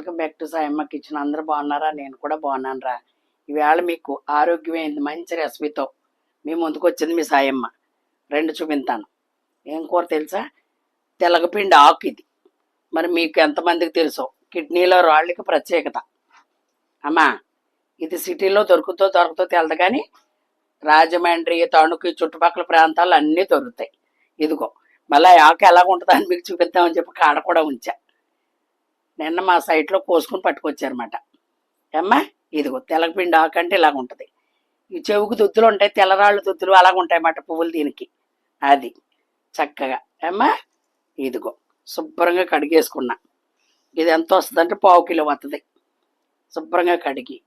Welcome back to Sayamma kitchen. అందరూ బాగున్నారా? నేను కూడా బాగున్నాను రా ఈవేళ మీకు ఆరోగ్యమైంది మంచి రెసిపీతో మీ ముందుకు వచ్చింది మీ సాయమ్మ. రెండు చూపింతాను. ఏం కూర తెలుసా? తెలగపిండి ఆకు ఇది. మరి మీకు ఎంతమందికి తెలుసో? కిడ్నీలో రాళ్ళకి ప్రత్యేకత. అమ్మా ఇది సిటీలో దొరుకుతో దొరకతో తెలదు కానీ రాజమండ్రి తణుకు చుట్టుపక్కల ప్రాంతాలు అన్నీ దొరుకుతాయి. ఇదిగో మళ్ళీ ఆకు ఎలా ఉంటుందో అని మీకు చూపిద్దామని చెప్పి కాడ కూడా ఉంచా. నిన్న మా సైట్లో కోసుకుని పట్టుకొచ్చారన్నమాట. అమ్మా ఇదిగో తెల్లపిండి ఆకు అంటే ఇలాగ ఉంటుంది. ఈ చెవుకు దుద్దులు ఉంటాయి తెల్లరాళ్ళు దుద్దులు అలాగ ఉంటాయి పువ్వులు దీనికి. అది చక్కగా. అమ్మా ఇదిగో శుభ్రంగా కడిగేసుకున్నా. ఇది ఎంత వస్తుందంటే పావు కిలో వస్తుంది శుభ్రంగా కడిగి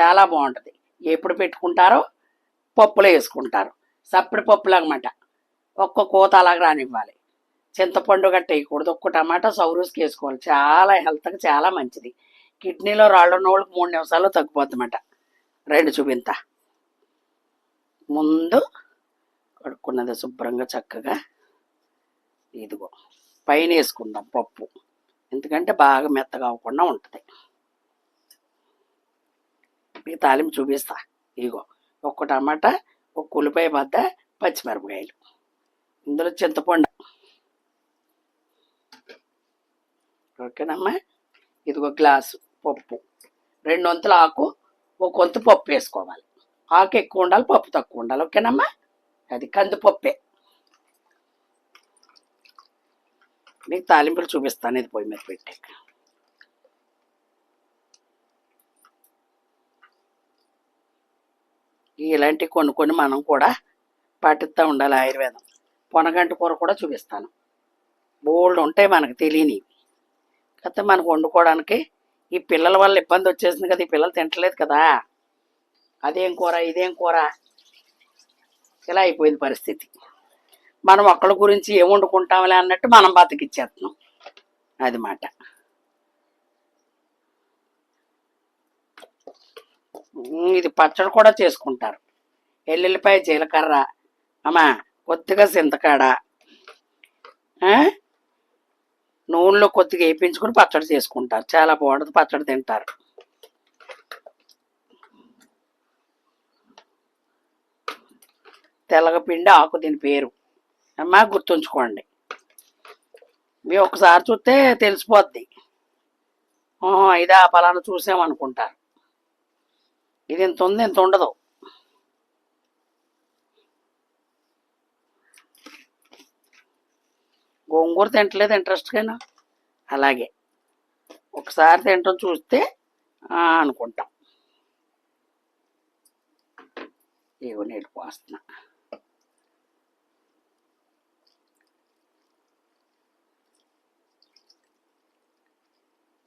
చాలా బాగుంటుంది. ఎప్పుడు పెట్టుకుంటారో పప్పులో వేసుకుంటారు. సప్పడి పప్పులు అనమాట ఒక్క కోత అలాగ రానివ్వాలి. చింతపండు గట్ట వేయకూడదు. ఒక్క టమాటా సౌరూస్కి వేసుకోవాలి చాలా హెల్త్కి చాలా మంచిది. కిడ్నీలో రాళ్ళు ఉన్న వాళ్ళకి మూడు నిమిషాల్లో తగ్గిపోద్దన్నమాట. రెండు చూపింత. ముందు కడుక్కున్నది శుభ్రంగా చక్కగా ఇదిగో పైన వేసుకుందాం పప్పు. ఎందుకంటే బాగా మెత్తగా అవ్వకుండా ఉంటుంది. ఈ తాలింపు చూపిస్తా. ఇదిగో ఒక్క టమాటా ఒక ఉల్లిపాయ బద్ద పచ్చిమిరపకాయలు. ఇందులో చింతపండు ఓకేనమ్మా? ఇదిగో గ్లాసు పప్పు. రెండు వంతుల ఆకు ఒక వంతు పప్పు వేసుకోవాలి. ఆకు ఎక్కువ ఉండాలి పప్పు తక్కువ ఉండాలి. ఓకేనమ్మా? అది కందిపప్పే. మీకు తాలింపులు చూపిస్తాను ఇది పొయ్యి మీద పెట్టి. ఇలాంటివి కొన్ని కొన్ని మనం కూడా పాటిస్తూ ఉండాలి ఆయుర్వేదం. పొనగంటి కూర కూడా చూపిస్తాను. బోల్డ్ ఉంటాయి మనకు తెలియనివి. కాకపోతే మనకు వండుకోవడానికి. ఈ పిల్లల వల్ల ఇబ్బంది వచ్చేసింది కదా ఈ పిల్లలు తింటలేదు కదా. అదేం కూర ఇదేం కూర? ఇలా అయిపోయింది పరిస్థితి. మనం ఒక్కళ్ళ గురించి ఏం వండుకుంటాంలే అన్నట్టు మనం బతికిచ్చేస్తున్నాం. అది మాట. ఇది పచ్చడి కూడా చేసుకుంటారు. ఎల్లుల్లిపాయ జీలకర్ర. అమ్మా కొద్దిగా చింతకాడ. ఆ? నూనెలో కొద్దిగా వేయించుకుని పచ్చడి చేసుకుంటారు. చాలా బాగుంటుంది. పచ్చడి తింటారు. తెల్లగపిండి ఆకు దీని పేరు. అమ్మా గుర్తుంచుకోండి. మీరు ఒకసారి చూస్తే తెలిసిపోద్ది. ఆ, ఇదా పలానా చూసామనుకుంటారు. ఇది ఇంత ఉంది ఇంత ఉండదు. కూర తింటలేదు ఇంట్రెస్ట్గాను అలాగే. ఒకసారి తింటాం చూస్తే అనుకుంటాం. ఇగో నీళ్ళు పోస్తున్నా.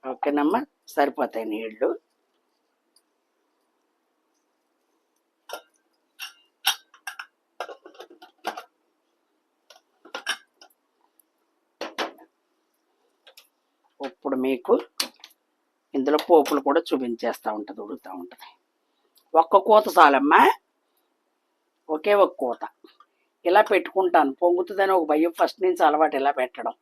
ఓకేనమ్మా సరిపోతాయి నీళ్ళు. ఇప్పుడు మీకు ఇందులో పోపులు కూడా చూపించేస్తూ ఉంటుంది ఉడుకుతూ ఉంటుంది. ఒక్క కూత చాలమ్మా. ఒకే ఒక కూత. ఇలా పెట్టుకుంటాను. పొంగుతుందని ఒక భయం ఫస్ట్ నుంచి అలవాటు ఇలా పెట్టడం.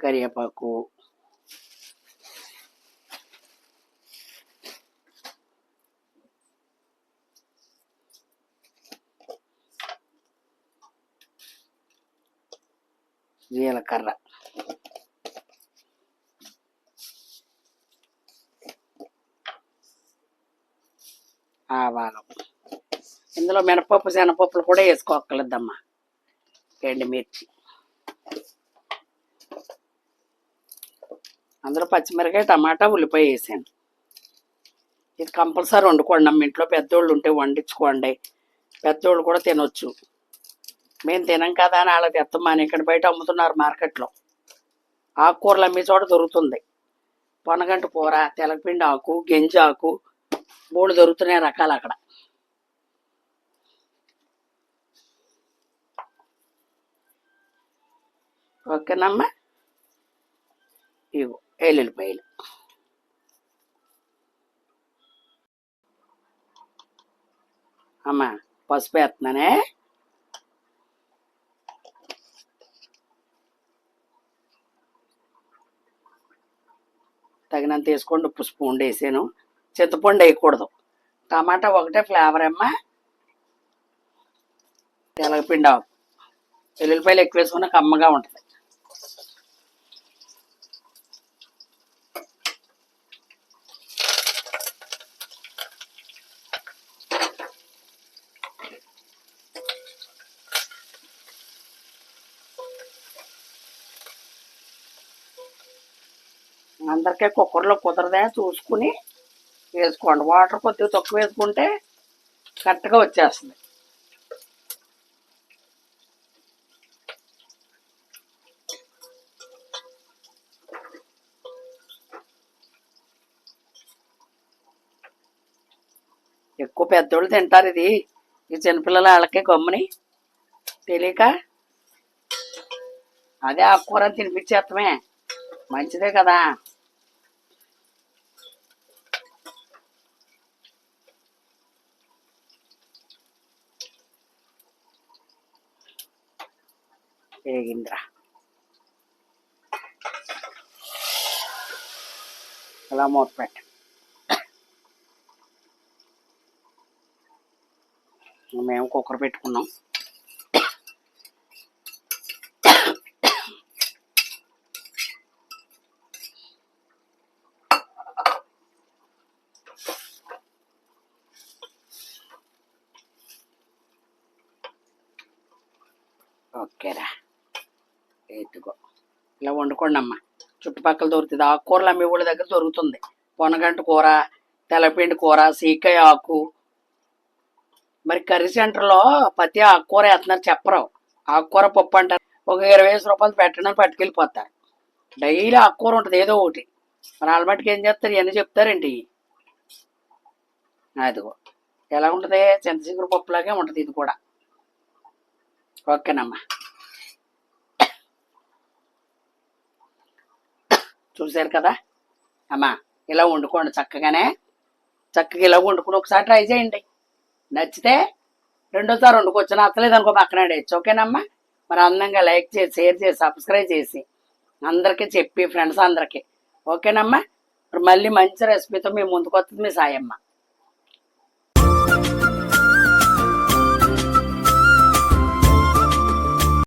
కరివేపాకు జీలకర్ర ఆవాలు ఇందులో మినపప్పు శనపప్పులు కూడా వేసుకోక్కర్లేదమ్మా. ఎండుమిర్చి అందులో పచ్చిమిరకాయ టమాటా ఉల్లిపాయ వేసాను. ఇది కంపల్సరీ వండుకోండి. అమ్మ ఇంట్లో పెద్దోళ్ళు ఉంటే వండించుకోండి. పెద్దోళ్ళు కూడా తినొచ్చు. మేము తినం కదా అని వాళ్ళ తెత్తమ్మని ఇక్కడ బయట అమ్ముతున్నారు మార్కెట్లో. ఆకుకూరలు అమ్మే చోట దొరుకుతుంది. పొనగంటి కూర తెలగపిండి ఆకు గెంజి ఆకు మూడు దొరుకుతున్నాయి రకాలు అక్కడ. ఓకేనమ్మా? ఇగో ఎల్లుల్లిపాయలు. అమ్మా పసుపు వేస్తున్నానే తగినంత వేసుకోండి. ఉప్పు స్పూన్ వేసాను. చింతపండు వేయకూడదు. టమాటా ఒకటే ఫ్లేవర్ అమ్మా. తెలగపిండి ఆకు. వెల్లుల్లిపాయలు ఎక్కువ వేసుకున్న కమ్మగా ఉంటుంది. అందరికీ కుక్కర్లో కుదరదే చూసుకుని వేసుకోండి. వాటర్ కొద్దిగా తక్కువ వేసుకుంటే కరెక్ట్గా వచ్చేస్తుంది. ఎక్కువ పెద్దోళ్ళు తింటారు ఇది. ఈ చిన్నపిల్లల వాళ్ళకే గమ్ముని. తెలియక అదే ఆకుకూర అని తినిపించేస్తామే మంచిదే కదా. వేగింద్రా అలా మూత పెట్ట మేము కుక్కర్ పెట్టుకున్నాం ఓకేరా ఎత్తుకో ఇలా వండుకోండి అమ్మ. చుట్టుపక్కల దొరుకుతుంది. ఆకుకూరలు అమ్మే వాళ్ళ దగ్గర దొరుకుతుంది. పొనగంట కూర తెల్లపిండి కూర సీకాయ ఆకు. మరి కర్రీ సెంటర్లో ప్రతి ఆకుకూర వేస్తున్నారు చెప్పరు. ఆకుకూర పప్పు అంటారు. ఒక ఇరవై ఐదు రూపాయలు పెట్టడానికి పట్టుకెళ్ళిపోతారు. డైలీ ఆకుకూర ఉంటుంది ఏదో ఒకటి. మరి వాళ్ళ ఏం చేస్తారు? ఇవన్నీ చెప్తారండి. అదిగో ఎలా ఉంటుంది? చింతచిగురు పప్పులాగే ఉంటుంది ఇది కూడా. ఓకేనమ్మా. చూశారు కదా? అమ్మా ఇలా వండుకోండి చక్కగానే. చక్కగా ఇలా వండుకుని ఒకసారి ట్రై చేయండి. నచ్చితే రెండోసారి వండుకోవచ్చు నచ్చలేదు అనుకో పక్కన వేయచ్చు ఓకేనమ్మా? మరి అందంగా లైక్ చేసి షేర్ చేసి సబ్స్క్రైబ్ చేసి అందరికీ చెప్పి ఫ్రెండ్స్ అందరికీ. ఓకేనమ్మా? మరి మళ్ళీ మంచి రెసిపీతో మేము ముందుకు వస్తుంది మీ సాయమ్మ.